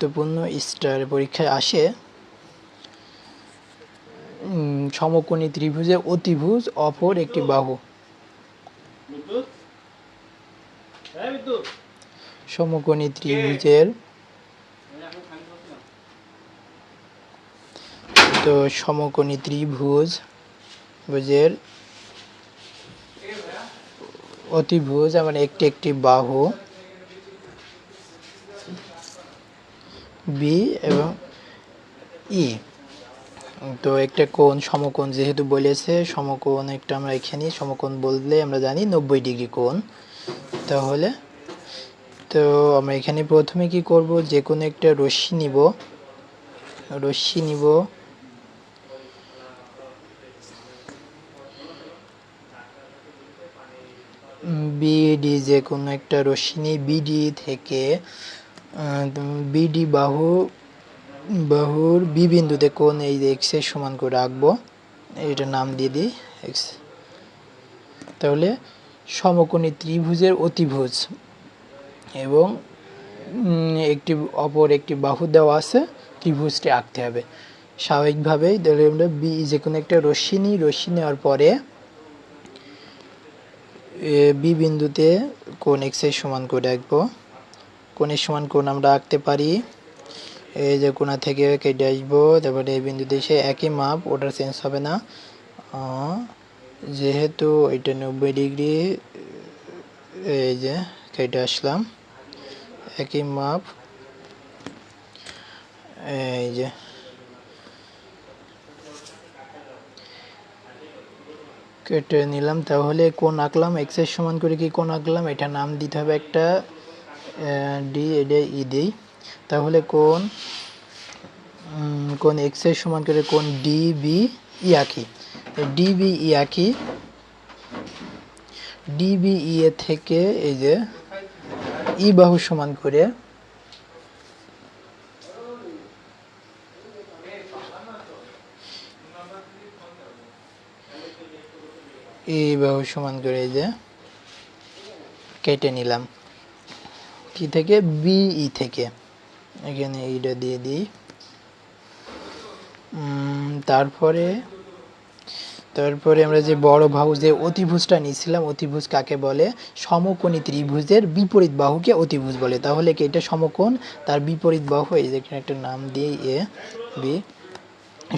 গুরুত্বপূর্ণ স্টার পরীক্ষায় আসে সমকোণী ত্রিভুজে অতিভুজ, অপর একটি বাহু। সমকোণী ত্রিভুজের তো সমকোণী ত্রিভুজ ভুজের অতিভুজ আমার একটি একটি বাহু। বি এবং ই তো একটা কোণ, সমকোণ যেহেতু বলেছে, সমকোণ একটা আমরা এখানে সমকোণ বললে আমরা জানি নব্বই ডিগ্রি কোণ। তাহলে তো আমরা এখানে প্রথমে কি করব? যে কোনো একটা রশ্মি নিব। রশ্মি নিব। বিডি যে কোনো একটা রশ্মি বিডি থেকে বিডি বাহু, বাহুর বি বিন্দুতে কোন এই এক্সের সমান করে রাখব, এটা নাম দিয়ে দিই এক্স তাহলে সমকোণী ত্রিভুজের অতিভুজ এবং একটি অপর একটি বাহু দেওয়া আছে, ত্রিভুজটি আঁকতে হবে। স্বাভাবিকভাবেই তাহলে আমরা বি যে কোনো একটা রশ্মি নিই, রশ্মি নেওয়ার পরে বি বিন্দুতে কোন এক্সের সমান করে রাখব? কোণের সমান কোণ আমরা আঁকতে পারি। এই যে কোণা থেকে কেটে আসব তারপরে এই বিন্দুতে এসে একই মাপ ওটা চেঞ্জ হবে না। যেহেতু এটা নব্বই ডিগ্রি, এই যে কেটে আসলাম। একই মাপ। এই যে কেটে নিলাম। তাহলে কোন আঁকলাম এক্সের সমান করে কি কোন আঁকলাম? এটা নাম দিতে হবে একটা। ডি এটা ই দিই তাহলে কোন কোন এক্সের সমান করে কোন ডি বি ই আঁকি। ডি বি ই আঁকি। ডি বি ই এর থেকে এই যে ই বাহু সমান করে এই বাহু সমান করে এই যে কেটে নিলাম। কি থেকে? বিই থেকে। এখানে এইটা দিয়ে দিই। তারপরে তারপরে আমরা যে বড় বাহু যে অতিভুজটা নিয়েছিলাম, অতিভুজ কাকে বলে? সমকোণী ত্রিভুজের বিপরীত বাহুকে অতিভুজ বলে। তাহলে কি এটা সমকোণ? তার বিপরীত বাহু, এই যে এখানে একটা নাম দিয়ে এ, বি,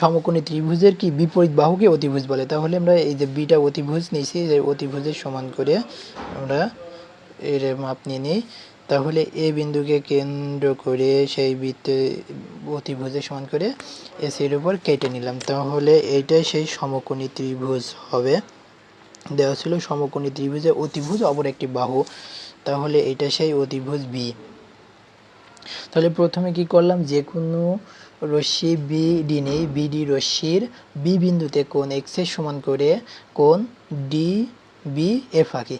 সমকোণী ত্রিভুজের কি বিপরীত বাহুকে অতিভুজ বলে? তাহলে আমরা এই যে বিটা অতিভুজ নিয়েছি যে অতিভুজের সমান করে আমরা এর মাপ নিয়ে নিই। তাহলে এ বিন্দুকে কেন্দ্র করে সেই বৃত্তে অতিভুজের সমান করে এসির উপর কেটে নিলাম। তাহলে এইটাই সেই সমকোণী ত্রিভুজ হবে। দেওয়া ছিল সমকোণী ত্রিভুজে অতিভুজ, অপর একটি বাহু। তাহলে এটা সেই অতিভুজ বি তাহলে প্রথমে কি করলাম? যে কোনো রশ্মি বিডি নেই। বিডি রশ্মির বি বিন্দুতে কোণ এক্সের সমান করে কোণ ডি বি এফ আঁকি।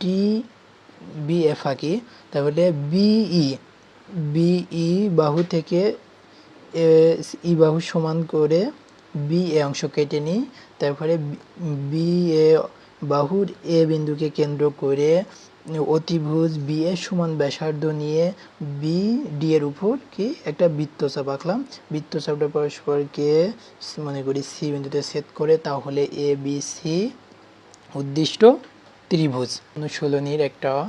ডি বি এফ আঁকি তাহলে বিই বিই বাহু থেকে ই বাহু সমান করে বি এ অংশ কেটে নিই, তারপরে বি এ বাহুর এ বিন্দুকে কেন্দ্র করে অতিভুজ বি এ সমান ব্যাসার্ধ নিয়ে বি ডি এর উপর কি একটা বৃত্তচাপ আঁকলাম। বৃত্তচাপটা পরস্পরকে মনে করি সি বিন্দুতে সেট করে, তাহলে এ বি সি উদ্দিষ্ট ত্রিভুজ, অনুশীলনীর একটা।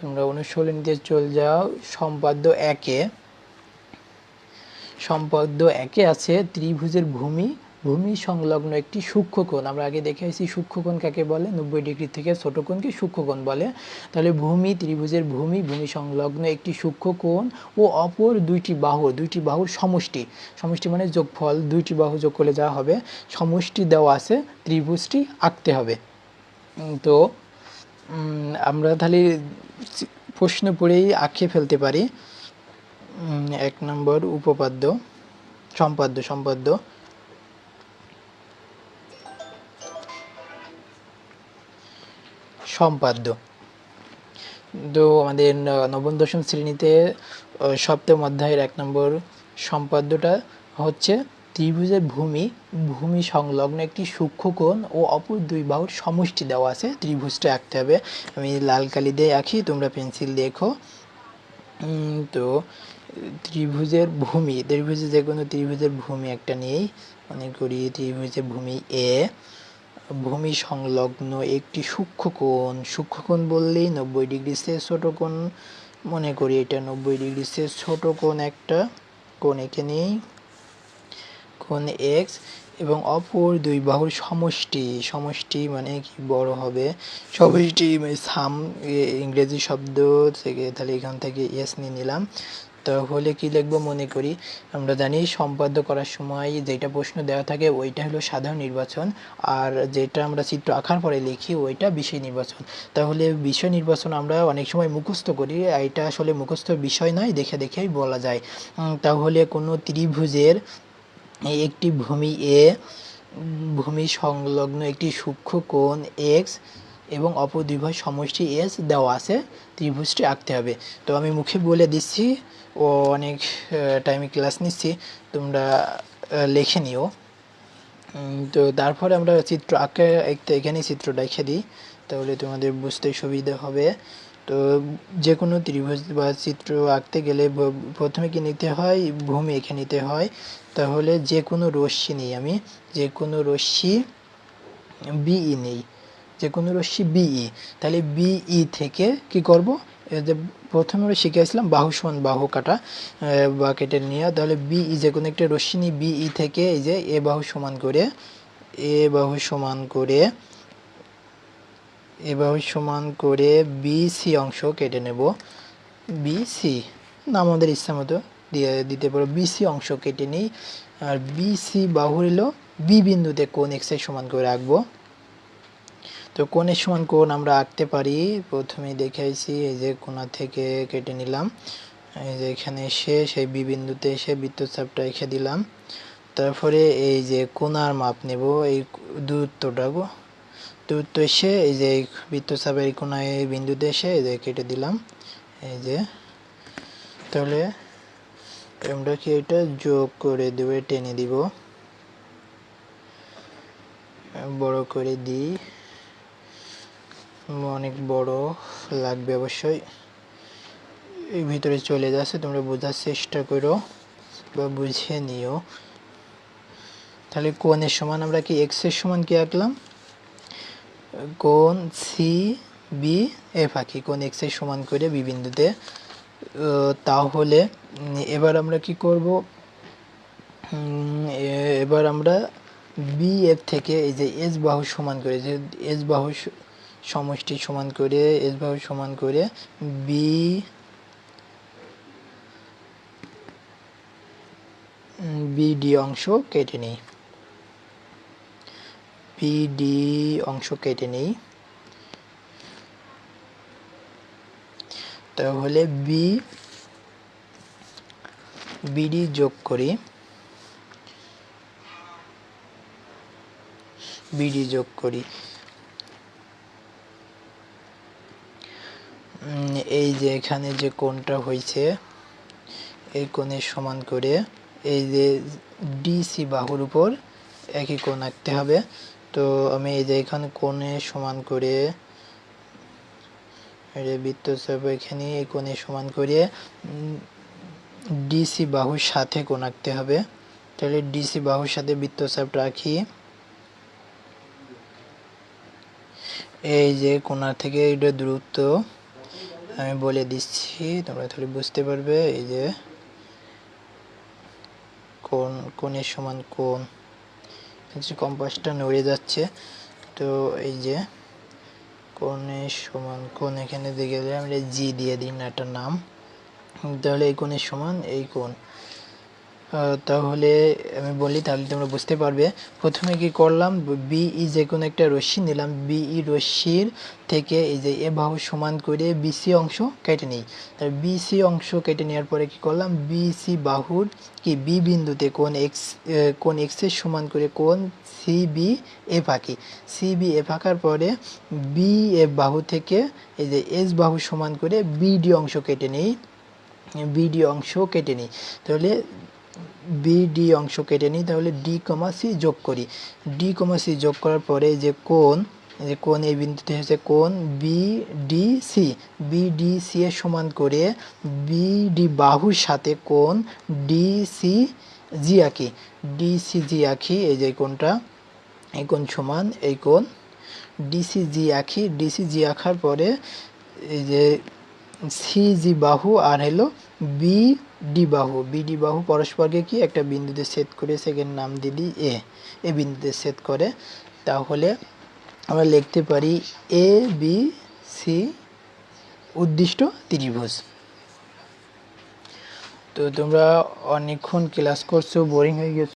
তোমরা অনুশীলনীতে চলে যাও। সম্পাদ্য একে। সম্পাদ্য একে আছে ত্রিভুজের ভূমি। ভূমি সংলগ্ন একটি সূক্ষ্মকোণ আমরা আগে দেখে আসছি সূক্ষ্মকোণ কাকে বলে? নব্বই ডিগ্রি থেকে ছোট কোণকে সূক্ষ্মকোণ বলে। তাহলে ভূমি, ত্রিভুজের ভূমি ভূমি সংলগ্ন একটি সূক্ষ্মকোণ ও অপর দুইটি বাহু। দুইটি বাহুর সমষ্টি। সমষ্টি মানে যোগফল। দুইটি বাহু যোগ করলে যা হবে? সমষ্টি দেওয়া আছে। ত্রিভুজটি আঁকতে হবে। তো আমরা তাহলে প্রশ্ন পড়েই আঁকে ফেলতে পারি। এক নম্বর উপপাদ্য, সম্পাদ্য সম্পাদ্য। সম্পাদ্য। তো, আমাদের নবম, দশম শ্রেণীতে সপ্তম অধ্যায়ের এক নম্বর সম্পাদ্যটা হচ্ছে ত্রিভুজের ভূমি ভূমি সংলগ্ন একটি সূক্ষ্মকোণ ও অপর দুই বাহুর সমষ্টি দেওয়া আছে। ত্রিভুজটা আঁকতে হবে। আমি লাল কালি দিয়ে আঁকি, তোমরা পেন্সিল দেখো। তো, ত্রিভুজের ভূমি ত্রিভুজের যে কোনো ত্রিভুজের ভূমি একটা নিয়েই মনে করি ত্রিভুজের ভূমি এ ভূমি সংলগ্ন একটি সূক্ষ্ম সূক্ষ্মকোণ সূক্ষ্মকোণ বললেই নব্বই ডিগ্রি সে ছোট কোণ। মনে করি এটা নব্বই ডিগ্রি সে ছোট কোণ একটা, কোণ এঁকে নিই কোণ এক্স এবং অপর দুই বাহুর সমষ্টি সমষ্টি মানে কি বড় হবে? সমষ্টি মানে সাম ইংরেজি শব্দ থেকে তাহলে এখান থেকে এস নিয়ে নিলাম। তাহলে কি লিখব মনে করি? আমরা জানি সম্পাদ্য করার সময় যেটা প্রশ্ন দেওয়া থাকে ওইটা হলো সাধারণ নির্বাচন আর যেটা আমরা চিত্র আঁকার পরে লিখি ওইটা বিষয় নির্বাচন। তাহলে বিষয় নির্বাচন আমরা অনেক সময় মুখস্থ করি, এটা আসলে মুখস্থ বিষয় নয়, দেখে দেখেই বলা যায়। তাহলে কোনো ত্রিভুজের একটি ভূমি এ, ভূমি সংলগ্ন একটি সূক্ষ্ম কোণ এক্স এবং অপর সমষ্টি এস দেওয়া আছে, ত্রিভুজটি আঁকতে হবে। তো আমি মুখে বলে দিচ্ছি, ও অনেক টাইমে ক্লাস নিচ্ছি, তোমরা লিখে নিও। তো তারপরে আমরা চিত্র আঁকে, এখানে চিত্রটা এঁকে দিই, তাহলে তোমাদের বুঝতে সুবিধা হবে। তো যে কোনো ত্রিভুজ বা চিত্র আঁকতে গেলে প্রথমে কি নিতে হয়? ভূমি এঁকে নিতে হয়। তাহলে যে কোনো রশ্মি নিই আমি। যে কোনো রশ্মি বিই নেই। যে কোনো রশ্মি বিই তাহলে বিই থেকে কি করব? যে প্রথমে আমরা শিখেছিলাম বাহু সমান বাহু কাটা বা কেটে নিয়ে তাহলে বিই যে কোনো একটা রশ্মি নিই। বিই থেকে এই যে এ বাহু সমান করে, এ বাহু সমান করে এ বাহু সমান করে বিসি অংশ কেটে নেব। বিসি আমাদের ইচ্ছা মতো দিয়ে দিতে পারো। বিসি অংশ কেটে নিই। আর বিসি বাহু হলো বি বিন্দুতে কোন এক্সের সমান করে রাখব। তো কোণের সমান কোণ আমরা আঁকতে পারি। প্রথমে দেখাইছি, এই যে কোণা থেকে কেটে নিলাম। এই যে এখানে এসে, সেই বি বিন্দুতে এসে বৃত্তচাপটা রেখে দিলাম। তারপরে এই যে কোণার মাপ নেব, এই দূরত্বটা এসে এই যে বৃত্তচাপের কোণায় এই বিন্দুতে এসে এই যে কেটে দিলাম। এই যে তাহলে আমরা কি এটা যোগ করে দেবো টেনে দিব। বড় করে দিই। অনেক বড় লাগবে অবশ্যই। এই ভিতরে চলে যাচ্ছে, তোমরা বোঝার চেষ্টা করো বা বুঝে নিও। তাহলে কোণের সমান আমরা কি এক্সের সমান কি আঁকলাম? কোণ সি বি এফ আঁকি কোন এক্সের সমান করে বি বিন্দুতে তাহলে এবার আমরা কি করব? এবার আমরা বি এফ থেকে এই যে এস বাহু সমান করে, যে এস বাহু সমষ্টি সমান করে এস বাহু সমান করে বি বিডি অংশ কেটে নিই। বিডি অংশ কেটে নেই। তাহলে বি বিডি যোগ করি। বিডি যোগ করি। এই যে এখানে যে কোণটা হয়েছে, এই কোণের সমান করে এই যে ডিসি বাহুর উপর একই কোণ আঁকতে হবে। তো আমি এই যে এখানে কোণের সমান করে বৃত্তচাপ এখানে এই কোণের সমান করে ডিসি বাহুর সাথে কোণ আঁকতে হবে। তাহলে ডিসি বাহুর সাথে বৃত্তচাপ রাখি। এই যে কোণা থেকে এটা দূরত্ব আমি বলে দিচ্ছি, তোমরা তাহলে বুঝতে পারবে। এই যে কোন কোণের সমান কোণ। হচ্ছে কম্পাসটা নড়ে যাচ্ছে। তো এই যে কোণের সমান, কোণ এখানে দেখে গেলে আমরা জি দিয়ে দিই না, একটা নাম। তাহলে এই কোণের সমান, এই কোণ। তাহলে আমি বলি, তাহলে তোমরা বুঝতে পারবে। প্রথমে কি করলাম? বিই যে কোনো একটা রশ্মি নিলাম। বিই রশ্মির থেকে এই যে এ বাহু সমান করে বিসি অংশ কেটে নিই। তার বিসি অংশ কেটে নেওয়ার পরে কি করলাম? বিসি বাহুর কি বি বিন্দুতে কোন এক্স কোন এক্সের সমান করে কোন সি বি এফ আঁকি সি বি এফ আঁকার পরে বি এফ বাহু থেকে এই যে এস বাহু সমান করে বিডি অংশ কেটে নিই। বিডি অংশ কেটে নিই। তাহলে বিডি অংশ কেটে নিই, তাহলে ডি কমা সি যোগ করি। ডি কমা সি যোগ করার পরে যে এই যে কোন এই বিন্দুতে হচ্ছে কোন B D C B D C এর সমান করে বি ডি বাহুর সাথে কোন ডি সি জি আঁকি। ডি সি জি আঁকি, এই যে কোনটা এই কোণ সমান, এই কোণ। ডিসি জি আঁকি ডিসি জি আঁকার পরে এই যে সি জি বাহু আর হলো বি ডি বাহু। বি ডি বাহু পরস্পরকে কি একটা বিন্দুতে সেট করে সেকেন্ড নাম দিলি এ এ বিন্দুতে সেট করে। তাহলে আমরা লিখতে পারি এ বি সি উদ্দিষ্ট ত্রিভুজ। তো তোমরা অনেকক্ষণ ক্লাস করছ বোরিং হয়ে গেছো।